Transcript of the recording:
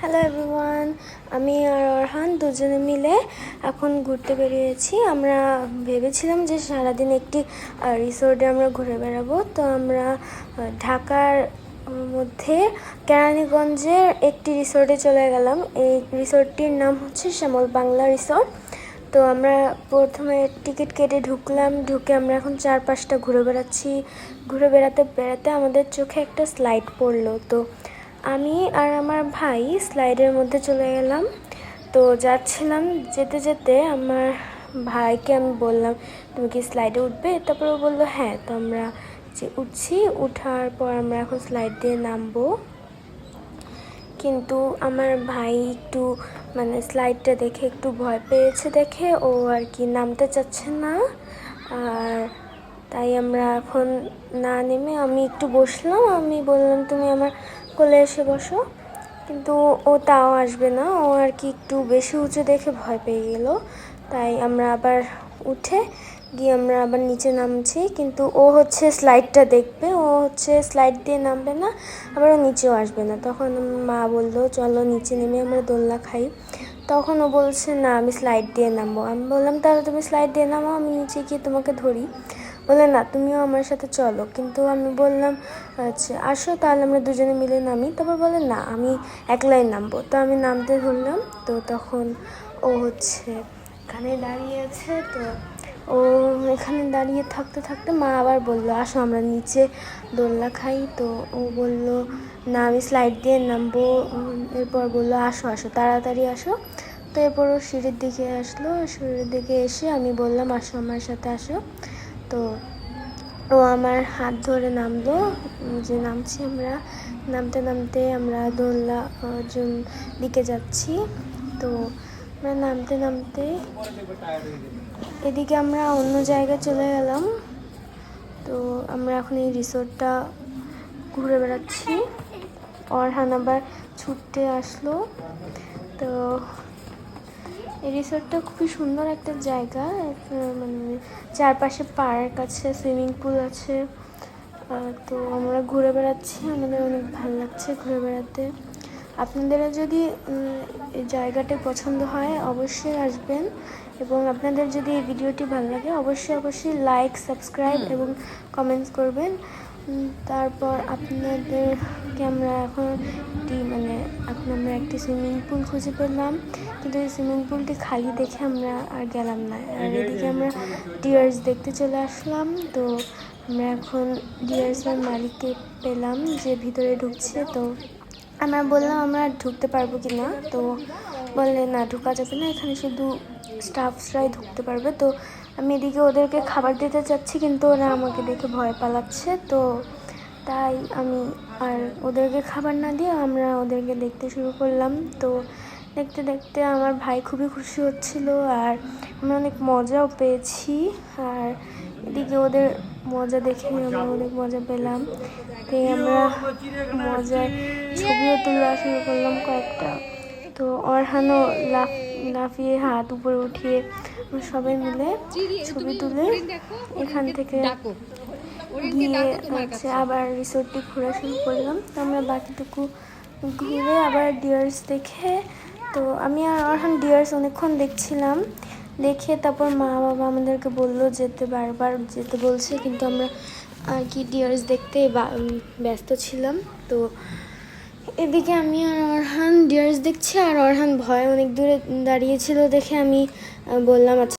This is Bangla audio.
হ্যালো এভরিওয়ান আমি আর অরহান দুজনে মিলে এখন ঘুরতে বেরিয়েছি। আমরা ভেবেছিলাম যে সারাদিন একটি রিসোর্টে আমরা ঘুরে বেড়াবো। তো আমরা ঢাকার মধ্যে কেরানীগঞ্জের একটি রিসোর্টে চলে গেলাম। এই রিসোর্টটির নাম হচ্ছে শ্যামল বাংলা রিসোর্ট তো আমরা প্রথমে টিকিট কেটে ঢুকলাম। ঢুকে আমরা এখন চার পাঁচটা ঘুরে বেড়াচ্ছি। ঘুরে বেড়াতে বেড়াতে আমাদের চোখে একটা স্লাইড পড়ল। তো আমি আর আমার ভাই স্লাইডের মধ্যে চলে গেলাম। তো যাচ্ছিলাম যেতে যেতে আমার ভাইকে আমি বললাম, তুমি কি স্লাইডে উঠবে? তারপরে ও বলল হ্যাঁ তো আমরা যে উঠছি, উঠার পর আমরা এখন স্লাইড দিয়ে নামবো। কিন্তু আমার ভাই একটু মানে স্লাইডটা দেখে একটু ভয় পেয়েছে দেখে ও আর কি নামতে চাচ্ছে না। আর তাই আমরা এখন না নেমে আমি একটু বসলাম, আমি বললাম, তুমি আমার কোলে এসে বসো। কিন্তু ও তাও আসবে না। ও আর কি একটু বেশি উঁচু দেখে ভয় পেয়ে গেল। তাই আমরা আবার উঠে গিয়ে আমরা আবার নিচে নামছি। কিন্তু ও হচ্ছে স্লাইডটা দেখবে। ও হচ্ছে স্লাইড দিয়ে নামবে না। আবার ও নিচেও আসবে না। তখন মা বলল, চলো নিচে নেমে আমরা দোলনা খাই। তখন ও বলছে, না, আমি স্লাইড দিয়ে নামবো। আমি বললাম, তাহলে তুমি স্লাইড দিয়ে নামো আমি নিচে গিয়ে তোমাকে ধরি। বলে, না, তুমিও আমার সাথে চলো। কিন্তু আমি বললাম আচ্ছা আসো, তাহলে আমরা দুজনে মিলে নামি। তারপর বলে, না, আমি একলাই নামবো। তো আমি নামতে ধরলাম। তো তখন ও হচ্ছে এখানে দাঁড়িয়ে আছে। তো ও এখানে দাঁড়িয়ে থাকতে থাকতে মা আবার বলল, আসো, আমরা নিচে দোলনা খাই। তো ও বলল, না, আমি স্লাইড দিয়ে নামবো। এরপর বলল, আসো আসো, তাড়াতাড়ি আসো। তো এরপর ও সিঁড়ির দিকে আসলো। সিঁড়ির দিকে এসে আমি বললাম, আসো, আমার সাথে আসো। তো ও আমার হাত ধরে নামলো যে নামছি আমরা। নামতে নামতে আমরা দোলনা আহ, জন দিকে যাচ্ছি। তো আমরা নামতে নামতে এদিকে আমরা অন্য জায়গায় চলে গেলাম। তো আমরা এখন এই রিসোর্টটা ঘুরে বেড়াচ্ছি। অরহান আবার ছুটতে আসলো। তো এই রিসোর্টটা খুবই সুন্দর একটা জায়গা। মানে চারপাশে পার্ক আছে সুইমিং পুল আছে। তো আমরা ঘুরে বেড়াচ্ছি আমাদের অনেক ভালো লাগছে ঘুরে বেড়াতে। আপনাদেরও যদি এই জায়গাটা পছন্দ হয় অবশ্যই আসবেন। এবং আপনাদের যদি এই ভিডিওটি ভালো লাগে অবশ্যই অবশ্যই লাইক সাবস্ক্রাইব এবং কমেন্টস করবেন। তারপর আপনাদেরকে আমরা এখন একটি মানে এখন আমরা একটি সুইমিং পুল খুঁজে পেলাম। কিন্তু এই সুইমিং পুলটি খালি দেখে আমরা আর গেলাম না। আর এদিকে আমরা ডিয়ার্স দেখতে চলে আসলাম। তো আমরা এখন ডিয়ার্সের মালিককে পেলাম যে ভিতরে ঢুকছে। তো আমরা বললাম আমরা ঢুকতে পারব কি না তো বললে, না, ঢোকা যাবে না। এখানে শুধু স্টাফসরাই ঢুকতে পারবে। তো আমি এদিকে ওদেরকে খাবার দিতে চাচ্ছি কিন্তু ওরা আমাকে দেখে ভয় পালাচ্ছে। তো তাই আমি আর ওদেরকে খাবার না দিয়ে আমরা ওদেরকে দেখতে শুরু করলাম। তো দেখতে দেখতে আমার ভাই খুবই খুশি হচ্ছিল আর আমরা অনেক মজাও পেয়েছি। আর এদিকে ওদের মজা দেখে আমরা অনেক মজা পেলাম। তাই আমরা মজায় ছবিও তোলা শুরু করলাম কয়েকটা। তো অরহানও লাফ, লাফিয়ে হাত উপরে উঠিয়ে সবাই মিলে ছবি তুলে এখান থেকে গিয়ে হচ্ছে আবার রিসোর্টটি ঘোরা শুরু করলাম। তো আমরা বাকিটুকু ঘুরে আবার ডিয়ার্স দেখে, তো আমি আর অরহান ডিয়ার্স অনেকক্ষণ দেখছিলাম। দেখে তারপর মা বাবা আমাদেরকে বলল যেতে বারবার যেতে বলছে, কিন্তু আমরা আর কি ডিয়ার্স দেখতে ব্যস্ত ছিলাম। তো এদিকে আমি আর অরহান ডিয়ার্স দেখছি, আর অরহান ভয় অনেক দূরে দাঁড়িয়েছিল দেখে আমি বললাম আচ্ছা